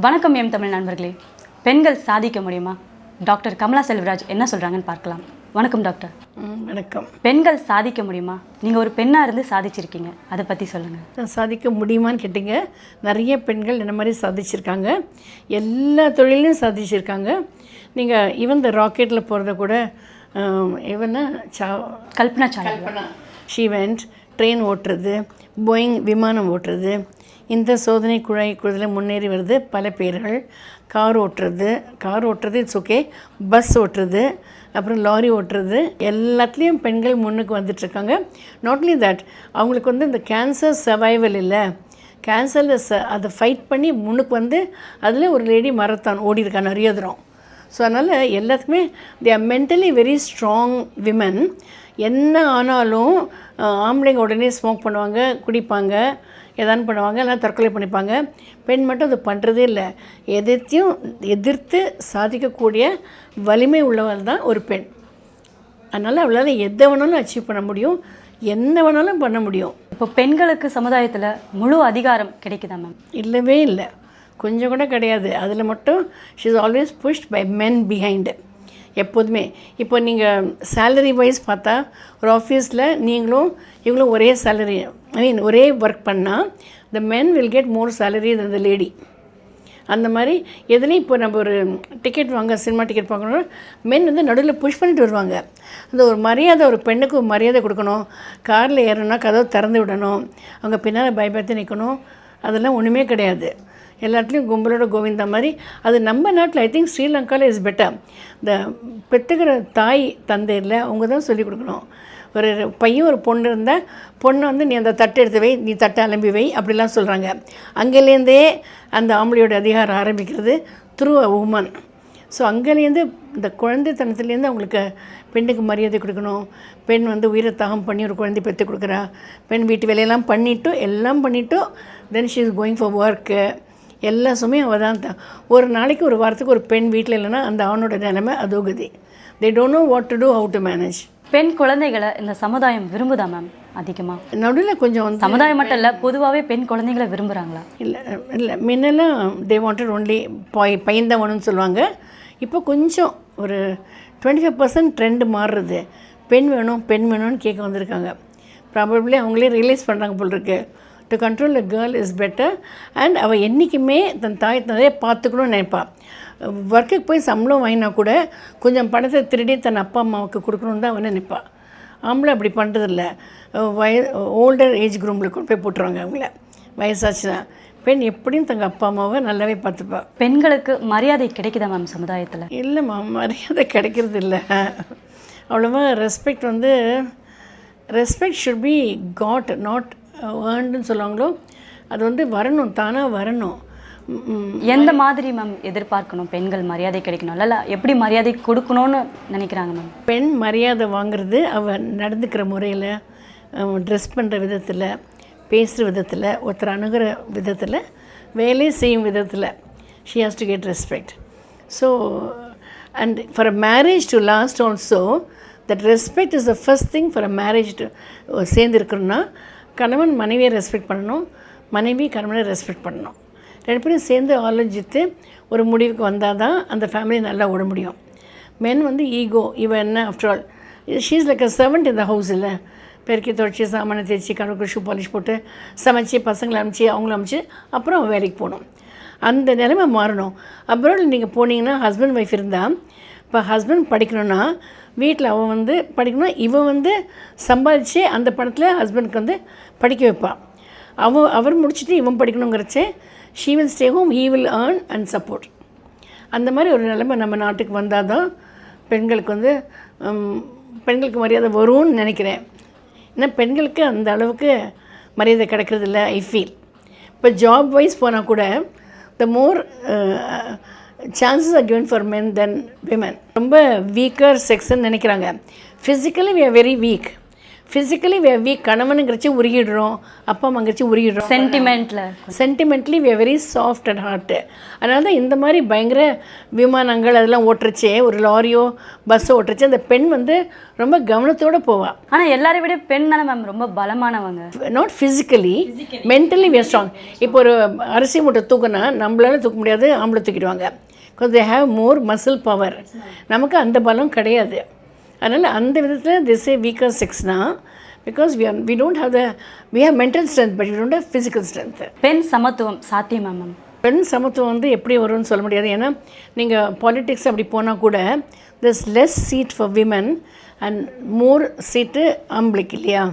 வணக்கம் எம் தமிழ் நண்பர்களே. பெண்கள் சாதிக்க முடியுமா? டாக்டர் கமலா செல்வராஜ் என்ன சொல்றாங்கன்னு பார்க்கலாம். வணக்கம் டாக்டர். வணக்கம். பெண்கள் சாதிக்க முடியுமா? நீங்க ஒரு பெண்ணா இருந்து சாதிச்சிருக்கீங்க. அதை பத்தி சொல்லுங்க. நான் சாதிக்க முடியுமான்னு கேட்டிங்க. நிறைய பெண்கள் என்ன மாதிரி சாதிச்சிருக்காங்க. எல்லா தொழிலையும் சாதிச்சிருக்காங்க. நீங்கள் ஈவன் இந்த ராக்கெட்டில் போகிறத கூட இவனா சா Kalpana Chawla Kalpana she went train ஓட்டுறது போயிங் விமானம் ஓட்டுறது. இந்த சோதனை குழாய் குழுதில் முன்னேறி வருது பல பேர்கள். கார் ஓட்டுறது கார் ஓட்டுறது இட்ஸ் ஓகே பஸ் ஓட்டுறது அப்புறம் லாரி ஓட்டுறது. எல்லாத்துலேயும் பெண்கள் முன்னுக்கு வந்துட்டுருக்காங்க. நாட் ஒன்லி தட் அவங்களுக்கு வந்து இந்த கேன்சர் சர்வைவல் இல்லை. கேன்சரில் ச அதை ஃபைட் பண்ணி முன்னுக்கு வந்து அதில் ஒரு லேடி மரத்தான் ஓடி இருக்கா நிறைய தூரம் ஸோ அதனால் எல்லாத்துக்குமே they are mentally very strong women என்ன ஆனாலும் ஆம்பளைங்க உடனே ஸ்மோக் பண்ணுவாங்க குடிப்பாங்க எதான்னு பண்ணுவாங்க எல்லாம் தற்கொலை பண்ணிப்பாங்க. பெண் மட்டும் அது பண்ணுறதே இல்லை. எதிர்த்தையும் எதிர்த்து சாதிக்கக்கூடிய வலிமை உள்ளவள் தான் ஒரு பெண். அதனால் அவளால் எதை வேணாலும் அச்சீவ் பண்ண முடியும் என்ன வேணாலும் பண்ண முடியும். இப்போ பெண்களுக்கு சமுதாயத்துல முழு அதிகாரம் கிடைக்குதா மேம் இல்லவே இல்லை. கொஞ்சம் கூட கிடையாது. அதில் மட்டும் she is always pushed by men behind எப்போதுமே. இப்போ நீங்கள் சேலரி வைஸ் பார்த்தா ஒரு ஆஃபீஸில் நீங்களும் இவங்களும் ஒரே சேலரி ஐ மீன் ஒரே ஒர்க் பண்ணால் the men will get more salary than the lady அந்த மாதிரி எதுலேயும் இப்போ நம்ம ஒரு டிக்கெட் வாங்க சினிமா டிக்கெட் பார்க்கணும் மென் வந்து நடுவில் புஷ் பண்ணிட்டு வருவாங்க. அந்த ஒரு மரியாதை ஒரு பெண்ணுக்கு ஒரு மரியாதை கொடுக்கணும். காரில் ஏறணும்னா கதவை திறந்து விடணும். அவங்க பின்னால் பயப்படுத்தி நிற்கணும் அதெல்லாம் ஒன்றுமே கிடையாது. எல்லாத்துலேயும் கும்பலோட கோவிந்தா மாதிரி. அது நம்ம நாட்டில் ஐ திங்க் ஸ்ரீலங்காவில் இஸ் பெட்டர் இந்த பெற்றுக்கிற தாய் தந்தையில் அவங்க தான் சொல்லிக் கொடுக்கணும். ஒரு பையன் ஒரு பொண்ணு இருந்தால் பொண்ணை வந்து நீ அந்த தட்டை எடுத்து வை நீ தட்டை அலம்பி வை அப்படிலாம் சொல்கிறாங்க அங்கேலேருந்தே அந்த ஆம்பளையோட அதிகாரம் ஆரம்பிக்கிறது த்ரூ அ உமன் ஸோ அங்கேலேருந்து இந்த குழந்தைத்தனத்துலேருந்து அவங்களுக்கு பெண்ணுக்கு மரியாதை கொடுக்கணும். பெண் வந்து உயிரை தாகம் பண்ணி ஒரு குழந்தை பெற்று கொடுக்குறா. பெண் வீட்டு வேலையெல்லாம் பண்ணிவிட்டு எல்லாம் பண்ணிவிட்டு then she is going for work எல்லா சுமையும் அவள் தான் தான் ஒரு நாளைக்கு ஒரு வாரத்துக்கு ஒரு பெண் வீட்டில் இல்லைன்னா அந்த ஆணோட நிலைமை அதோ கதி. They don't know what to do how to manage பெண் குழந்தைகளை இந்த சமுதாயம் விரும்புதா மேம் அதிகமா? நடுவில் கொஞ்சம் சமுதாயம் மட்டும் இல்ல பொதுவாகவே பெண் குழந்தைகளை விரும்புறாங்களா? இல்லை இல்லை. முன்னெல்லாம் தே வாண்டட் ஒன்லி பாய் வேணும்னு சொல்லுவாங்க. இப்போ கொஞ்சம் ஒரு டுவெண்ட்டி ஃபைவ் பர்சன்ட் ட்ரெண்டு மாறுறது பெண் வேணும் பெண் வேணும்னு கேட்க வந்திருக்காங்க. ப்ராபப்ளி அவங்களே ரியலைஸ் பண்ணுறாங்க போல் இருக்கு. To control a girl is better and அவள் என்றைக்குமே தன் தாய் தந்தையை பார்த்துக்கணும்னு நினைப்பாள் ஒர்க்குக்கு போய் சம்பளம் வாங்கினா கூட கொஞ்சம் பணத்தை திருடி தன் அப்பா அம்மாவுக்கு கொடுக்கணுன்னு தான் அவன் நினைப்பாள் ஆம்பளை அப்படி பண்ணுறதில்ல வய ஓல்டர் ஏஜ் குரூப்பில் கொண்டு போய் போட்டுருவாங்க அவங்கள. வயசாச்சுன்னா. பெண் எப்படியும் தங்கள் அப்பா அம்மாவை நல்லாவே பார்த்துப்பா. பெண்களுக்கு மரியாதை கிடைக்குதா மேம் சமுதாயத்துல? இல்லைம்மா மரியாதை கிடைக்கிறது இல்லை. அவ்வளோவா ரெஸ்பெக்ட் வந்து respect should be got not ஏர்ன்டுன்னு சொல்லுவாங்களோ அது வந்து வரணும் தானாக வரணும். எந்த மாதிரி மேம் எதிர்பார்க்கணும்? பெண்கள் மரியாதை கிடைக்கணும் இல்ல எப்படி மரியாதை கொடுக்கணும்னு நினைக்கிறாங்க மேம் பெண் மரியாதை வாங்குறது அவள் நடந்துக்கிற முறையில் ட்ரெஸ் பண்ணுற விதத்தில் பேசுகிற விதத்தில் ஒருத்தர் அணுகிற விதத்தில் வேலை செய்யும் விதத்தில் she has to get respect so and for a marriage to last also that respect is the first thing for a marriage to சேர்ந்து இருக்கணும்னா கணவன் மனைவியை ரெஸ்பெக்ட் பண்ணணும் மனைவி கணவனை ரெஸ்பெக்ட் பண்ணணும். ரெண்டு பேரும் சேர்ந்து ஆலோசித்து ஒரு முடிவுக்கு வந்தால் தான் அந்த ஃபேமிலி நல்லா ஓட முடியும். மென் வந்து ஈகோ இவன் என்ன after all she's like a servant இந்த ஹவுஸ் இல்லை? பெருக்கி துடைச்சி சாமானை தேய்ச்சி கணக்கு ஷூ பாலிஷ் போட்டு சமைச்சு பசங்களை அமுச்சு அவங்கள அமுச்சு அப்புறம் அவன் வேலைக்கு போகணும். அந்த நிலைமை மாறணும். அப்புறம் நீங்கள் போனீங்கன்னா ஹஸ்பண்ட் ஒய்ஃப் இருந்தால் இப்போ ஹஸ்பண்ட் படிக்கணும்னா வீட்டில் அவன் வந்து படிக்கணும் இவன் வந்து சம்பாதிச்சு அந்த பணத்தில் ஹஸ்பண்டுக்கு வந்து படிக்க வைப்பான் அவன் அவர் முடிச்சுட்டு இவன் படிக்கணுங்கிறச்சே she will stay home he will earn and support அந்த மாதிரி ஒரு நிலைமை நம்ம நாட்டுக்கு வந்தால் தான் பெண்களுக்கு வந்து பெண்களுக்கு மரியாதை வரும்னு நினைக்கிறேன். ஏன்னா பெண்களுக்கு அந்த அளவுக்கு மரியாதை கிடைக்கிறதில்ல ஐ ஃபீல் இப்போ ஜாப் வைஸ் போனால் கூட the more chances are given for men then women ரொம்ப வீக்கர் செக்ஸ்ன்னு நினைக்கிறாங்க. Physically we are very weak physically weak கணவனுங்கிறச்சு உருகிடுறோம் அப்பா அம்மாங்கிறச்சு உருகிடுறோம். சென்டிமெண்ட்ல sentimentally we very soft and heart அதனால தான் இந்த மாதிரி பயங்கர விமானங்கள் அதெல்லாம் ஓட்டுருச்சே ஒரு லாரியோ பஸ்ஸோ ஓட்டுருச்சு. அந்த பெண் வந்து ரொம்ப கவனத்தோடு போவாள் ஆனா எல்லாரை விட பெண் தானே மேம் ரொம்ப பலமானவங்க. Not physically mentally we are strong. இப்போ ஒரு அரிசி மூட்டை தூக்குனா நம்மளால தூக்க முடியாது ஆம்பளை தூக்கிடுவாங்க. They have more muscle power நமக்கு அந்த பலம் கிடையாது. அதனால் அந்த விதத்தில் this a weaker செக்ஸ்னா because we are we don't have the we have mental strength but we don't have physical strength பெண் சமத்துவம் சாத்தியமா மேம் பெண் சமத்துவம் வந்து எப்படி வரும்னு சொல்ல முடியாது. ஏன்னா நீங்கள் பாலிட்டிக்ஸ் அப்படி போனால் கூட this less seat for women and more seat ஆம்பளைக்கு இல்லையா?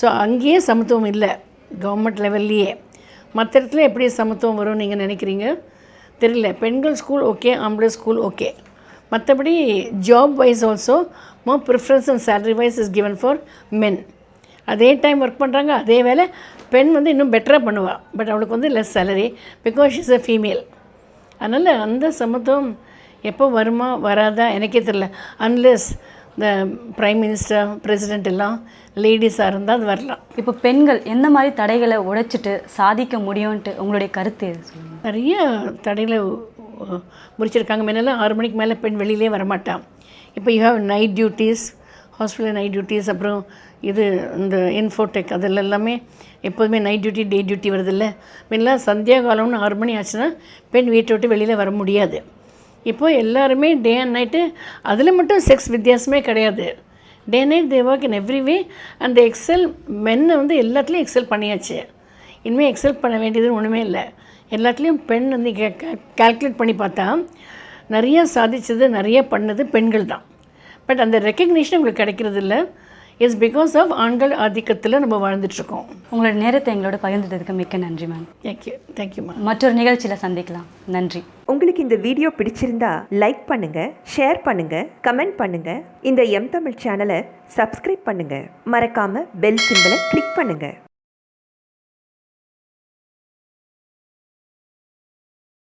ஸோ அங்கேயே சமத்துவம் இல்லை கவர்மெண்ட் லெவல்லையே மற்ற இடத்துல எப்படி சமத்துவம் வரும்னு நீங்கள் நினைக்கிறீங்க? தெரியல. பெண்கள் ஸ்கூல் ஓகே ஆம்பளை ஸ்கூல் ஓகே மற்றபடி job wise also more preference and salary wise is given for men அதே டைம் ஒர்க் பண்ணுறாங்க அதே வேலை பெண் வந்து இன்னும் பெட்டராக பண்ணுவாள் பட் அவளுக்கு வந்து less salary because she's a female அதனால் அந்த சமத்துவம் எப்போ வருமா வராதா எனக்கே தெரியல. அன்லெஸ் இந்த ப்ரைம் மினிஸ்டர் பிரசிடெண்ட் எல்லாம் லேடிஸாக இருந்தால் அது வரலாம். இப்போ பெண்கள் எந்த மாதிரி தடைகளை உடைச்சிட்டு சாதிக்க முடியும்ன்ட்டு உங்களுடைய கருத்து எது சொல்லுங்க? நிறைய தடையில் முடிச்சிருக்காங்க. முன்னெல்லாம் ஆறு மணிக்கு மேலே பெண் வெளியிலே வரமாட்டான். இப்போ you have night duties hospital night duties அப்புறம் இது இந்த இன்ஃபோடெக் அதில் எல்லாமே எப்போதுமே நைட் டியூட்டி டே டியூட்டி வருதில்ல. முன்னெல்லாம் சந்தியா காலம்னு ஆறு மணி ஆச்சுன்னா பெண் வீட்டை விட்டு வெளியில் வர முடியாது. இப்போ எல்லாருமே டே அண்ட் நைட்டு அதில் மட்டும் செக்ஸ் வித்தியாசமே கிடையாது. Day night they work in every way and excel மென்னை வந்து எல்லாத்துலேயும் எக்ஸல் பண்ணியாச்சு. இனிமேல் எக்ஸல் பண்ண வேண்டியதுன்னு ஒன்றுமே இல்லை. எல்லாத்துலேயும் பெண் வந்து கால்குலேட் பண்ணி பார்த்தா நிறைய சாதிச்சது நிறைய பண்ணது பெண்கள் தான். பட் அந்த ரெக்கக்னிஷன் உங்களுக்கு கிடைக்கிறது இல்லை. இஸ் பிகாஸ் ஆஃப் ஆண்கள் ஆதிக்கத்தில் நம்ம வாழ்ந்துட்டுருக்கோம் உங்களோட நேரத்தை எங்களோட பகிர்ந்ததுக்கு மிக்க நன்றி மேம் தேங்க்யூ தேங்க்யூம்மா மற்றொரு நிகழ்ச்சியில் சந்திக்கலாம். நன்றி. உங்களுக்கு இந்த வீடியோ பிடிச்சிருந்தா லைக் பண்ணுங்க ஷேர் பண்ணுங்க கமெண்ட் பண்ணுங்க. இந்த எம் தமிழ் சேனலை சப்ஸ்கிரைப் பண்ணுங்க. மறக்காம பெல் சிம்பலை கிளிக் பண்ணுங்க.